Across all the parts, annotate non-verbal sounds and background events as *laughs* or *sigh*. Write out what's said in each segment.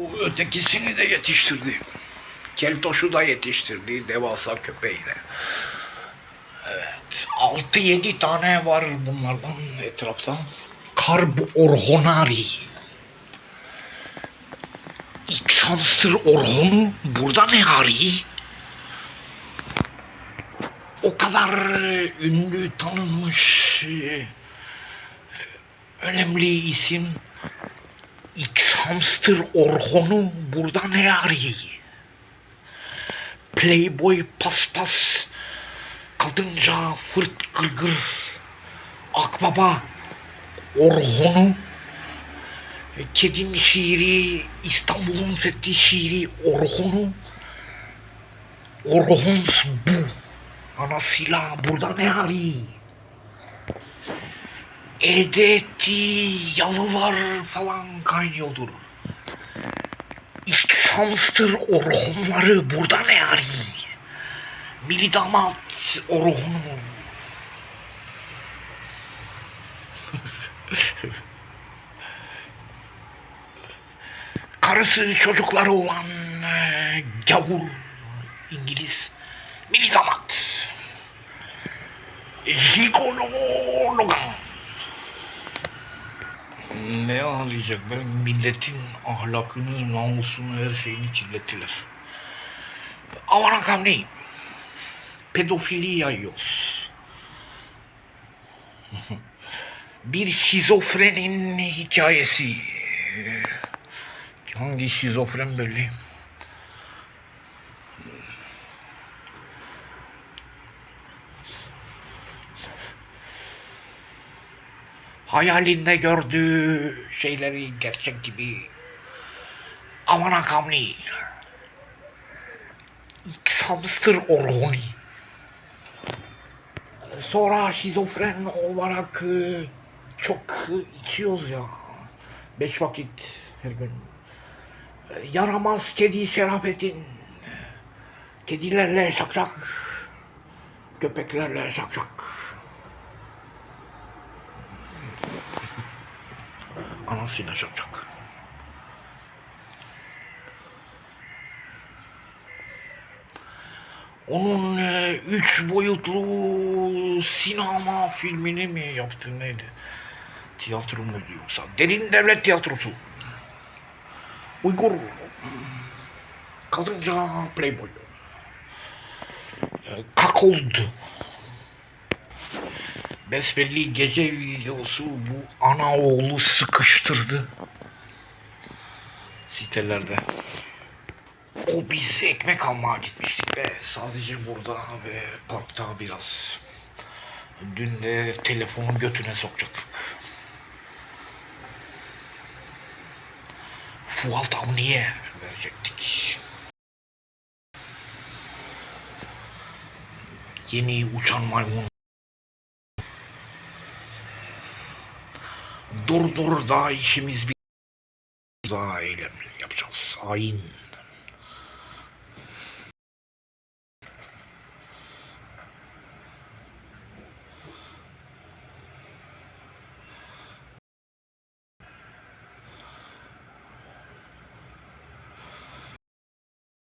O ötekisini de yetiştirdi. Keltoş'u da yetiştirdi devasa köpeğiyle. Evet. 6-7 tane var bunlardan etrafta. Karb Orhonari. X hamster Orhon'u burada ne arıyor? O kadar ünlü, tanınmış, e, önemli isim X hamster Orhon'u burada ne arıyor? Playboy paspas, kadınca fırt gırgır, akbaba Orhon'u, kedin şiiri, İstanbul'un fethi şiiri Orhon'u, Orhon bu. Anasıyla burada ne arıyor? Elde ettiği yalılar falan kaynıyordur. İlk hamster orhonları burada ne arıyor? Mili damat orhonu. *laughs* Karısı çocukları olan e, gavur İngiliz mili damat. Higolo Logan. Ne ağlayacak be? Milletin ahlakını, namusunu, her şeyini kirlettiler. Aman ne? Pedofili yayıyoruz. *laughs* Bir şizofrenin hikayesi. Hangi şizofren belli? Hayalinde gördüğü şeyleri gerçek gibi aman akamni X hamster orhoni. Sonra şizofren olarak e, çok içiyoruz ya. Beş vakit her gün. E, yaramaz kedi şerafetin. Kedilerle şakşak köpeklerle şakşak anasıyla şakşak. Onun e, üç boyutlu sinema filmini mi yaptı neydi? Tiyatro muydu yoksa? Derin Devlet Tiyatrosu. Uygur. Kadınca Playboy. E, Kakold. Besbelli gece videosu bu ana oğlu sıkıştırdı sitelerde. O biz ekmek almaya gitmiştik ve sadece burada ve parkta biraz. Dün de telefonu götüne sokacaktık. Fuat Avni'ye verecektik. Yeni uçan maymun dur dur daha işimiz bir daha eylem yapacağız. Ayin.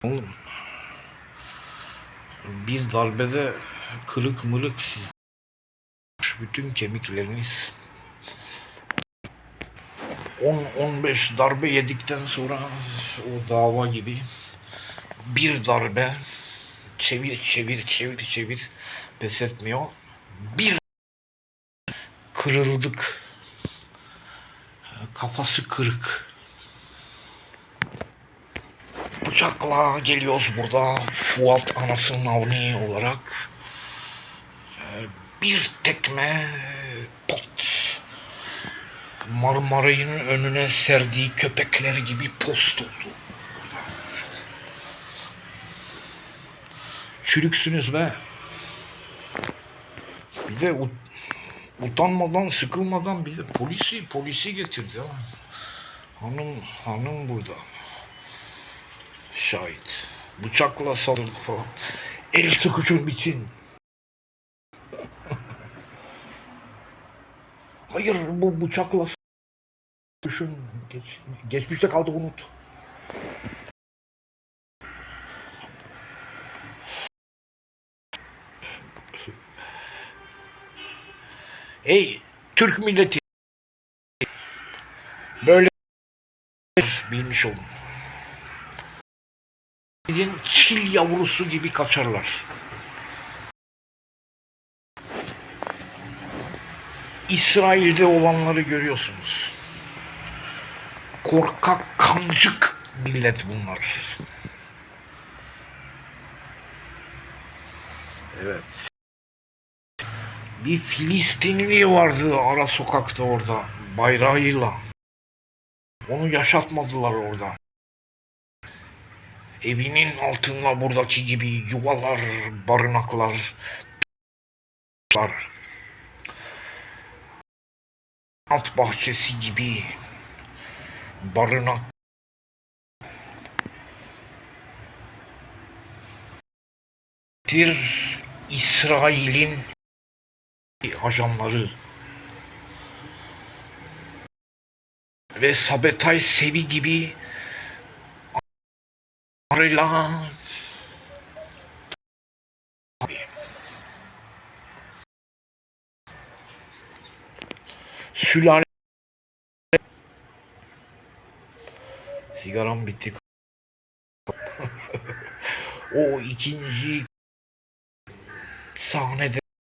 Oğlum bir darbede kırık mırık siz bütün kemikleriniz 10-15 darbe yedikten sonra o dava gibi bir darbe çevir çevir çevir çevir pes etmiyor. Bir kırıldık. Kafası kırık. Bıçakla geliyoruz burada Fuat anasının avni olarak. Ee, Bir tekme pot. Marmaray'ın önüne serdiği köpekler gibi post oldu. Çürüksünüz be. Bir de ut- utanmadan, sıkılmadan bir de polisi, polisi getirdi ya. Hanım, hanım burada. Şahit. Bıçakla saldırdı falan. El sıkışın biçin. *laughs* Hayır bu bıçakla Düşün. Geç, geçmişte kaldı unut. Ey Türk milleti böyle bilmiş olun. Bilin çil yavrusu gibi kaçarlar. İsrail'de olanları görüyorsunuz. Korkak kancık millet bunlar. Evet. Bir Filistinli vardı ara sokakta orada bayrağıyla. Onu yaşatmadılar orada. Evinin altında buradaki gibi yuvalar, barınaklar, var. *laughs* Alt bahçesi gibi barınak bir İsrail'in ajanları ve Sabetay Sevi gibi arılar sülale sigaram bitti. *laughs* O ikinci sahnede